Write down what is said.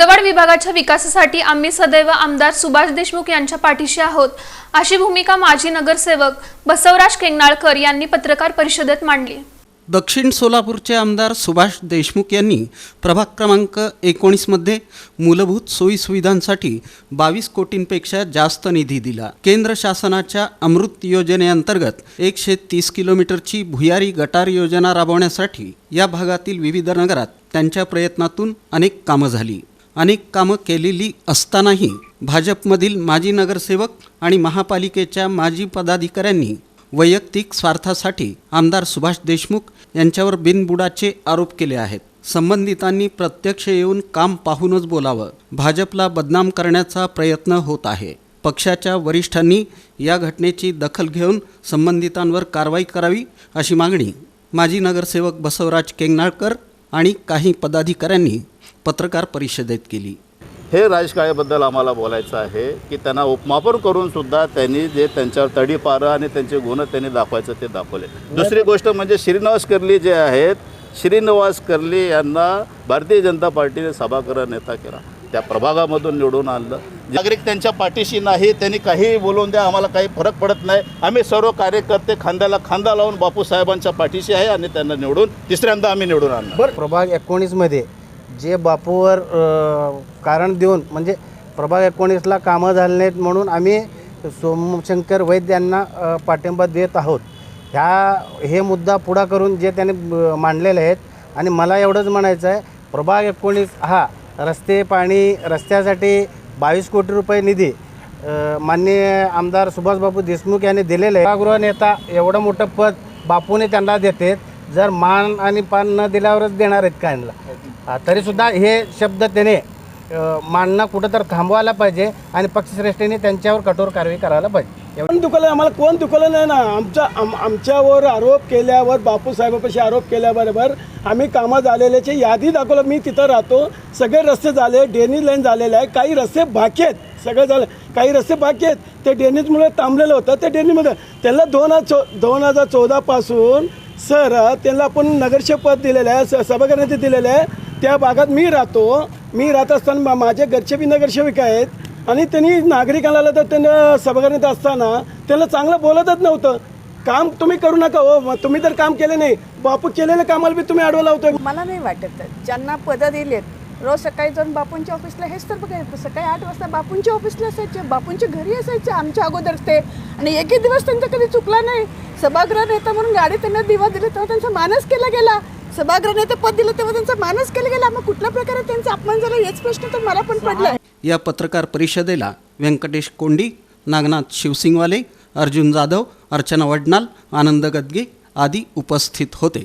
हदवाड विभागाच्या विकासासाठी आम्ही सदैव आमदार सुभाष देशमुख यांच्या पाठीशी आहोत. अशी भूमिका माजी नगरसेवक बसवराज केंगनाळकर यांनी पत्रकार परिषदेत मांडली. दक्षिण सोलापूरचे आमदार सुभाष देशमुख यांनी प्रभाग क्रमांक एकोणीसमध्ये मूलभूत सोयीसुविधांसाठी बावीस कोटींपेक्षा जास्त निधी दिला. केंद्र शासनाच्या अमृत योजनेअंतर्गत एकशे तीस किलोमीटरची भुयारी गटार योजना राबवण्यासाठी या भागातील विविध नगरात त्यांच्या प्रयत्नातून अनेक कामं झाली. अनेक कामं केलेली असतानाही भाजपमधील माजी नगरसेवक आणि महापालिकेच्या माजी पदाधिकाऱ्यांनी वैयक्तिक स्वार्थासाठी आमदार सुभाष देशमुख यांच्यावर बिनबुडाचे आरोप केले आहेत. संबंधितांनी प्रत्यक्ष येऊन काम पाहूनच बोलावं. भाजपला बदनाम करण्याचा प्रयत्न होत आहे. पक्षाच्या वरिष्ठांनी या घटनेची दखल घेऊन संबंधितांवर कारवाई करावी अशी मागणी माजी नगरसेवक बसवराज केंगनाळकर आणि काही पदाधिकाऱ्यांनी पत्रकार परिषदेत केली. हे राजकाळेबद्दल आम्हाला बोलायचं आहे की त्यांना उपमापन करून सुद्धा त्यांनी जे त्यांच्यावर तडीपारं आणि त्यांचे गुण त्यांनी दाखवायचं ते दाखवले. दुसरी गोष्ट म्हणजे श्रीनिवास कर्ली जे आहेत श्रीनिवास कर्ली यांना भारतीय जनता पार्टीने सभागृह नेता केला. त्या प्रभागामधून निवडून आणलं. नागरिक त्यांच्या पाठीशी नाही त्यांनी काहीही बोलवून द्या आम्हाला काही फरक पडत नाही. आम्ही सर्व कार्यकर्ते खांद्याला खांदा लावून बापूसाहेबांच्या पाठीशी आहे आणि त्यांना निवडून तिसऱ्यांदा आम्ही निवडून आणणार. प्रभाग एकोणीसमध्ये जे बापूवर कारण देऊन म्हणजे प्रभाग एकोणीसला कामं झाले नाहीत म्हणून आम्ही सोमशंकर वैद्य यांना पाठिंबा देत आहोत. ह्या हे मुद्दा पुढा करून जे त्यांनी मांडलेले आहेत आणि मला एवढंच म्हणायचं आहे प्रभाग एकोणीस हा रस्ते पाणी रस्त्यासाठी बावीस कोटी रुपये निधी माननीय आमदार सुभाषबाबू देशमुख यांनी दिलेलं आहे. सभागृह नेता एवढं मोठं पद बापूने त्यांना देते जर मान आणि पान न दिल्यावरच देणार आहेत कायनला तरीसुद्धा हे शब्द त्याने मानणं कुठं तर थांबवायला पाहिजे आणि पक्षश्रेष्ठीने त्यांच्यावर कठोर कारवाई करायला पाहिजे. कोण दुखलं? आम्हाला कोण दुखलं नाही ना? आमच्या आम आमच्यावर आरोप केल्यावर बापूसाहेबापाशी आरोप केल्याबरोबर आम्ही कामं झालेल्याची यादी दाखवलं. मी तिथं राहतो. सगळे रस्ते झाले डेनी लाईन झालेले आहे. काही रस्ते बाकी आहेत. सगळं झालं. काही रस्ते बाकी आहेत. ते डेनीजमुळे थांबलेलं होतं. ते डेनीमध्ये त्यांना दोन हजार चो दोन हजार चौदापासून सर त्यांना आपण नगरसेवक पद दिलेलं आहे स- सभागृहाने दिलेलं आहे. त्या भागात मी राहतो. मी राहत असताना मा- माझे घरचे बी नगरसेवक आहेत. आणि त्यांनी नागरिकांना तर त्यांना सभागृहात असताना त्यांना चांगलं बोलतच नव्हतं. काम तुम्ही करू नका हो. तुम्ही तर काम केले नाही. बापू केलेल्या कामाला बी तुम्ही अडवला होतं मला नाही वाटत. ज्यांना पदं दिलेत रोज सकाळी जाऊन बापूंच्या ऑफिसला हेच तर बघायचं सकाळी आठ वाजता बापूंच्या ऑफिसला असायचे बापूंच्या घरी असायचे आमच्या अगोदर ते. आणि एकही दिवस त्यांचा कधी चुकला नाही. सभागृह नेता म्हणून गाडी त्यांना दिवा दिले तेव्हा त्यांचा मानस केला गेला. सभागृह नेते पद दिलं तेव्हा त्यांचा मानस केला गेला. मग कुठल्या प्रकारे त्यांचा अपमान झाला हेच प्रश्न तर मला पण पडला. या पत्रकार परिषदेला व्यंकटेश कोंडी नागनाथ शिवसिंगवाले अर्जुन जाधव अर्चना वडनाल आनंद गदगे आदी उपस्थित होते.